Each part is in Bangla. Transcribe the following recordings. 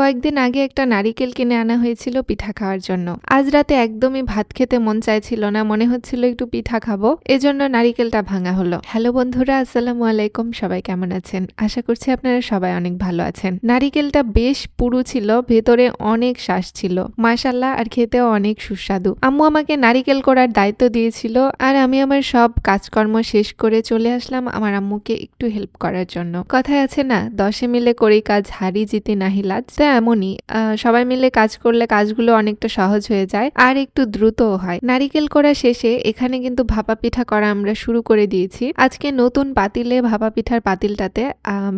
কয়েকদিন আগে একটা নারিকেল কিনে আনা হয়েছিল পিঠা খাওয়ার জন্য। আজ রাতে একদমই ভাত খেতে মন চাইছিল না, মনে হচ্ছিল একটু পিঠা খাব। এজন্য নারিকেলটা ভাঙা হলো। হ্যালো বন্ধুরা, আসসালামু আলাইকুম, সবাই কেমন আছেন? আশা করছি আপনারা সবাই অনেক ভালো আছেন। নারিকেলটা বেশ পুরু ছিল, ভেতরে অনেক শ্বাস ছিল। মাশাল্লাহ আর খেতেও অনেক সুস্বাদু। আম্মু আমাকে নারিকেল করার দায়িত্ব দিয়েছিল, আর আমি আমার সব কাজকর্ম শেষ করে চলে আসলাম আমার আম্মুকে একটু হেল্প করার জন্য। কথায় আছে না, দশে মিলে করেই কাজ হারি জিতে নাহি লাজ। তো এমনই। আহ, সবাই মিলে কাজ করলে কাজগুলো অনেকটা সহজ হয়ে যায় আর একটু দ্রুতও হয়। নারিকেল করা শেষে এখানে কিন্তু ভাপা পিঠা করা আমরা শুরু করে দিয়েছি। আজকে নতুন পাতিলে ভাপা পিঠার পাতিলটাতে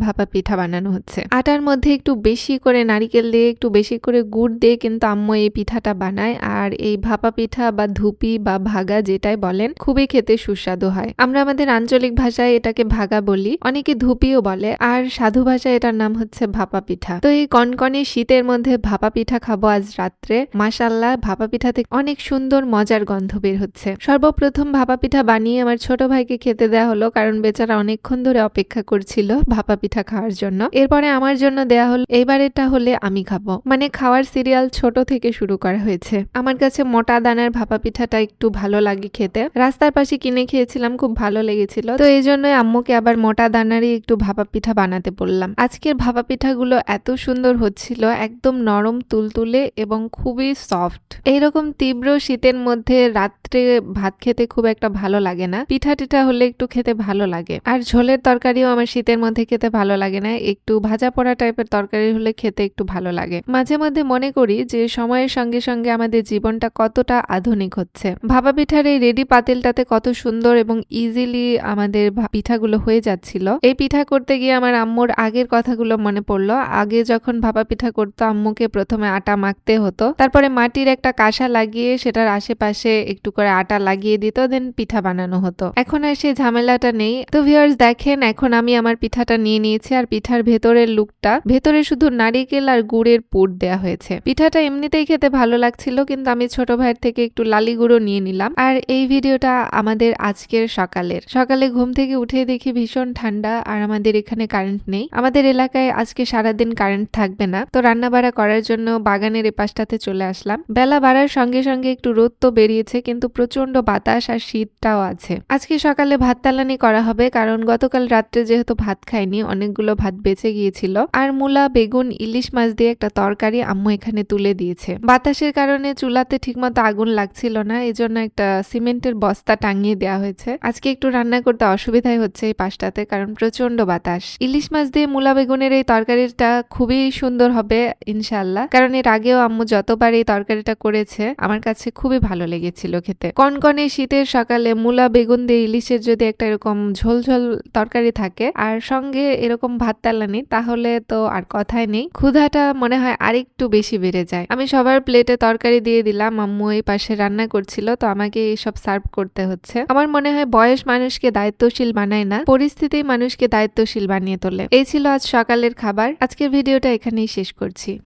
ভাপা পিঠা বানানো হচ্ছে। আটার মধ্যে একটু বেশি করে নারিকেল দিয়ে একটু বেশি করে গুড় দিয়ে কিন্তু আম্মু এই পিঠাটা বানায়। আর এই ভাপা পিঠা বা ধুপি বা ভাগা যেটাই বলেন খুবই খেতে সুস্বাদু হয়। আমরা আমাদের আঞ্চলিক ভাষায় এটাকে ভাগা বলি। অনেকে ধুপিও বলে। আর সাধু ভাষায় এটার নাম হচ্ছে ভাপা পিঠা। তো এই কনকনে শীতের মধ্যে ভাপা পিঠা খাব আজ রাত্রে। মাসাল্লাহ ভাপা পিঠা থেকে অনেক সুন্দর মজার গন্ধ বের হচ্ছে। সর্বপ্রথম ভাপা পিঠা বানিয়ে আমার ছোট ভাইকে খেতে দেওয়া হলো কারণ বেচারা অনেকক্ষণ ধরে অপেক্ষা করছিল ভাপা পিঠা খাওয়ার জন্য। এরপরে আমার জন্য দেয়া হলো এবারেটা হলে আমি খাব। মানে খাওয়ার সিরিয়াল ছোট থেকে শুরু করা হয়েছে। আমার কাছে মোটা দানার ভাপা পিঠাটা একটু ভালো লাগে খেতে। রাস্তার পাশে কিনে খেয়েছিলাম, খুব ভালো লেগেছিল। তো এই জন্যই আম্মুকে আবার মোটা দানারই একটু ভাপা পিঠা বানাতে বললাম। আজকের ভাপা পিঠাগুলো এত সুন্দর হচ্ছিল একদম নরম, তুলতুলে এবং খুবই সফট। এইরকম তীব্র শীতের মধ্যে রাত্রে ভাত খেতে খুব একটা ভালো লাগে না। পিঠা টিঠা হলে একটু খেতে ভালো লাগে। আর ঝোলের তরকারিও আমার শীতের মধ্যে খেতে ভালো লাগে না। একটু ভাজা পোড়া টাইপের তরকারি হলে খেতে একটু ভালো লাগে। মাঝে মধ্যে মনে করি যে, সময়ের সঙ্গে সঙ্গে আমাদের জীবনটা কতটা আধুনিক হচ্ছে। ভাবা পিঠার এই রেডি পাতিলটাতে কত সুন্দর এবং ইজিলি আমাদের পিঠাগুলো হয়ে যাচ্ছিল। এই পিঠা করতে গিয়ে আমার আম্মুর আগের কথাগুলো মনে পড়ল। আগে যখন ভাপা পিঠা করতো, আম্মুকে প্রথমে আটা মাখতে হতো। তারপরে মাটির একটা কাঁসা লাগিয়ে সেটার আশেপাশে একটু করে আটা লাগিয়ে দিত দেন পিঠা বানানো হতো। এখন আর সেই ঝামেলাটা নেই। তো ভিউয়ার্স দেখেন, এখন আমি আমার পিঠাটা নিয়ে নিয়েছি আর পিঠার ভেতরের লুকটা ভেতরে শুধু নারিকেল আর গুড়ের পুর দেয়া হয়েছে। পিঠাটা এমনিতেই খেতে ভালো লাগছিল, কিন্তু আমি ছোট ভাইয়ের থেকে একটু লালি গুঁড়ো নিয়ে নিলাম। আর এই ভিডিওটা আমাদের আজকের সকালের। সকালে ঘুম থেকে উঠে দেখি ভীষণ ঠান্ডা আর আমাদের এখানে কারেন্ট নেই। আমাদের এলাকায় আজকে সারাদিন কারেন্ট থাকবে না। তো রান্না বাড়া করার জন্য বাগানের এপাশটাতে চলে আসলাম। বেলা বাড়ার সঙ্গে সঙ্গে একটু রোদ তো বেরিয়েছে, কিন্তু প্রচণ্ড বাতাস আর শীতটাও আছে। আজকে সকালে ভাত তালানি করা হবে, কারণ গতকাল রাত্রে যেহেতু ভাত খাইনি, অনেকগুলো ভাত বেঁচে গিয়েছিল। আর মূলা, বেগুন, ইলিশ মাছ দিয়ে একটা তরকারি আম্মু এখানে তুলে দিয়েছে। বাতাসের কারণে চুলাতে ঠিকমতো আগুন লাগছিল না, এজন্য একটা সিমেন্টের বস্তা টাঙিয়ে দেওয়া হয়েছে। আজকে একটু রান্না করতে অসুবিধাই হচ্ছে এই পাশটাতে, কারণ প্রচণ্ড বাতাস। ইলিশ মাছ দিয়ে মূলা, বেগুনের এই তরকারিটা খুবই সুন্দর হবে ইনশাল্লাহ কারণ এর আগেও আম্মু যতবার এই তরকারিটা করেছে, আমার কাছে খুবই ভালো লেগেছিল খেতে। কনকনে শীতের সকালে মূলা, বেগুন দিয়ে ইলিশের যদি একটা এরকম ঝোল ঝোল তরকারি থাকে, আর সঙ্গে এরকম ভাত তালানি, তাহলে তো আর কথাই নেই। ক্ষুধাটা মনে হয় আরেকটু বেশি বেড়ে যায়। আমি সবার প্লেটে তরকারি দিয়ে দিলাম, আম্মু এই পাশে রান্না করছিল, তো আমাকে এইসব সার্ভ করতে হচ্ছে। আমার মনে হয় বয়স মানুষকে দায়িত্বশীল বানায় না, পরিস্থিতি মানুষকে দায়িত্বশীল বানিয়ে তোলে। এই ছিল আজ সকালের খাবার। আজকের ভিডিওটা এখানেই শেষ করছি।